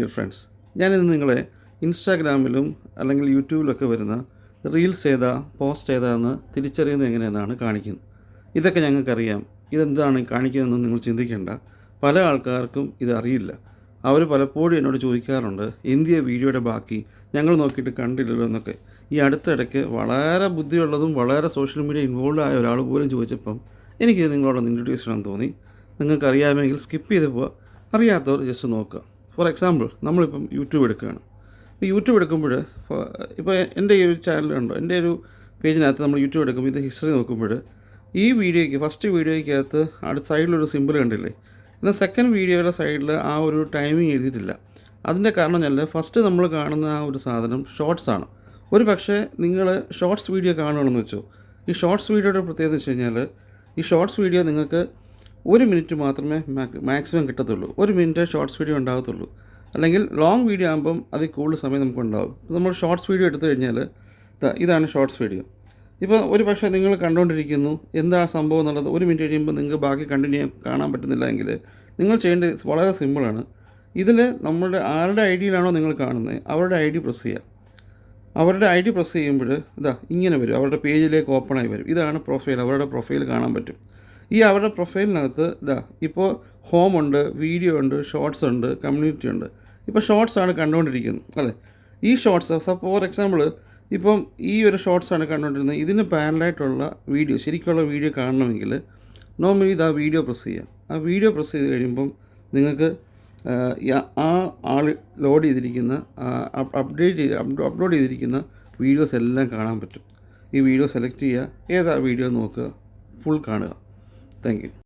Dear friends ഞാനിന്ന് നിങ്ങളെ ഇൻസ്റ്റാഗ്രാമിലും അല്ലെങ്കിൽ യൂട്യൂബിലൊക്കെ വരുന്ന റീൽസ് ഏതാ പോസ്റ്റ് ഏതാ എന്ന് തിരിച്ചറിയുന്നത് എങ്ങനെയെന്നാണ് കാണിക്കുന്നത്. ഇതൊക്കെ ഞങ്ങൾക്കറിയാം. ഇതെന്താണ് കാണിക്കുന്നതെന്ന് നിങ്ങൾ ചിന്തിക്കേണ്ട. പല ആൾക്കാർക്കും ഇത് അറിയില്ല. അവർ പലപ്പോഴും എന്നോട് ചോദിക്കാറുണ്ട് ഇന്ത്യ വീഡിയോയുടെ ബാക്കി ഞങ്ങൾ നോക്കിയിട്ട് കണ്ടില്ലല്ലോ എന്നൊക്കെ. ഈ അടുത്തിടയ്ക്ക് വളരെ ബുദ്ധിയുള്ളതും വളരെ സോഷ്യൽ മീഡിയ ഇൻവോൾവ് ആയ ഒരാൾ പോലും ചോദിച്ചപ്പം എനിക്ക് നിങ്ങളോട് ഇൻട്രൊഡ്യൂസ് ചെയ്യണമെന്ന് തോന്നി. നിങ്ങൾക്കറിയാമെങ്കിൽ സ്കിപ്പ് ചെയ്ത് പോവുക അറിയാത്തവർ ജസ്റ്റ് നോക്കുക. ഫോർ എക്സാമ്പിൾ നമ്മളിപ്പം യൂട്യൂബ് എടുക്കുകയാണ്. ഇപ്പോൾ യൂട്യൂബ് എടുക്കുമ്പോൾ ഇപ്പോൾ എന്റെ ഈ ഒരു ചാനലുണ്ടോ എന്റെ ഒരു പേജിനകത്ത് നമ്മൾ യൂട്യൂബ് എടുക്കുമ്പോൾ ഇത് ഹിസ്റ്ററി നോക്കുമ്പോൾ ഈ വീഡിയോയ്ക്ക് ഫസ്റ്റ് വീഡിയോയ്ക്കകത്ത് അടുത്ത സൈഡിലൊരു സിമ്പിൾ കണ്ടില്ലേ? എന്നാൽ സെക്കൻഡ് വീഡിയോയുടെ സൈഡിൽ ആ ഒരു ടൈമിംഗ് എഴുതിയിട്ടില്ല. അതിന്റെ കാരണം ഞാൻ ഫസ്റ്റ് നമ്മൾ കാണുന്ന ആ ഒരു സാധനം ഷോർട്സ് ആണ്. ഒരു പക്ഷേ നിങ്ങൾ ഷോർട്സ് വീഡിയോ കാണുകയാണെന്ന് വെച്ചോ. ഈ ഷോർട്സ് വീഡിയോയുടെ പ്രത്യേകത വെച്ച് കഴിഞ്ഞാൽ ഈ ഷോർട്സ് വീഡിയോ നിങ്ങൾക്ക് ഒരു മിനിറ്റ് മാത്രമേ മാക്സിമം കിട്ടത്തുള്ളൂ. ഒരു മിനിറ്റ് ഷോർട്സ് വീഡിയോ ഉണ്ടാകത്തുള്ളൂ. അല്ലെങ്കിൽ ലോങ് വീഡിയോ ആകുമ്പം അതിൽ കൂടുതൽ സമയം നമുക്ക് ഉണ്ടാകും. ഇപ്പോൾ നമ്മൾ ഷോർട്സ് വീഡിയോ എടുത്തു കഴിഞ്ഞാൽ ഇതാണ് ഷോർട്സ് വീഡിയോ. ഇപ്പോൾ ഒരു പക്ഷേ നിങ്ങൾ കണ്ടുകൊണ്ടിരിക്കുന്നു എന്താ സംഭവം എന്നുള്ളത് ഒരു മിനിറ്റ് കഴിയുമ്പോൾ നിങ്ങൾക്ക് ബാക്കി കണ്ടിന്യൂ കാണാൻ പറ്റുന്നില്ല എങ്കിൽ നിങ്ങൾ ചെയ്യേണ്ടത് വളരെ സിമ്പിളാണ് ഇതിൽ നമ്മളുടെ ആരുടെ ഐ ഡിയിലാണോ നിങ്ങൾ കാണുന്നത് അവരുടെ ഐ ഡി പ്രസ് ചെയ്യുക. അവരുടെ ഐ ഡി പ്രസ് ചെയ്യുമ്പോൾ ഇതാ ഇങ്ങനെ വരും. അവരുടെ പേജിലേക്ക് ഓപ്പണായി വരും. ഇതാണ് പ്രൊഫൈൽ അവരുടെ പ്രൊഫൈൽ കാണാൻ പറ്റും. ഈ അവരുടെ പ്രൊഫൈലിനകത്ത് ഇതാ ഇപ്പോൾ ഹോം ഉണ്ട് വീഡിയോ ഉണ്ട് ഷോർട്സ് ഉണ്ട് കമ്മ്യൂണിറ്റി ഉണ്ട്. ഇപ്പോൾ ഷോർട്സ് ആണ് കണ്ടുകൊണ്ടിരിക്കുന്നത് അല്ലേ? ഈ ഷോർട്സ് ഫോർ എക്സാമ്പിൾ ഇപ്പം ഈ ഒരു ഷോർട്സ് ആണ് കണ്ടുകൊണ്ടിരുന്നത്. ഇതിന് പാരലായിട്ടുള്ള വീഡിയോ ശരിക്കുള്ള വീഡിയോ കാണണമെങ്കിൽ നോർമലി ഇത് ആ വീഡിയോ പ്രസ് ചെയ്യുക ആ വീഡിയോ പ്രസ് ചെയ്ത് കഴിയുമ്പം നിങ്ങൾക്ക് ആ, ആൾ ലോഡ് ചെയ്തിരിക്കുന്ന അപ്ഡേറ്റ് ചെയ്ത് അപ്ലോഡ് ചെയ്തിരിക്കുന്ന വീഡിയോസ് എല്ലാം കാണാൻ പറ്റും. ഈ വീഡിയോ സെലക്ട് ചെയ്യുക ഏതാ വീഡിയോ നോക്കുക ഫുൾ കാണുക. Thank you.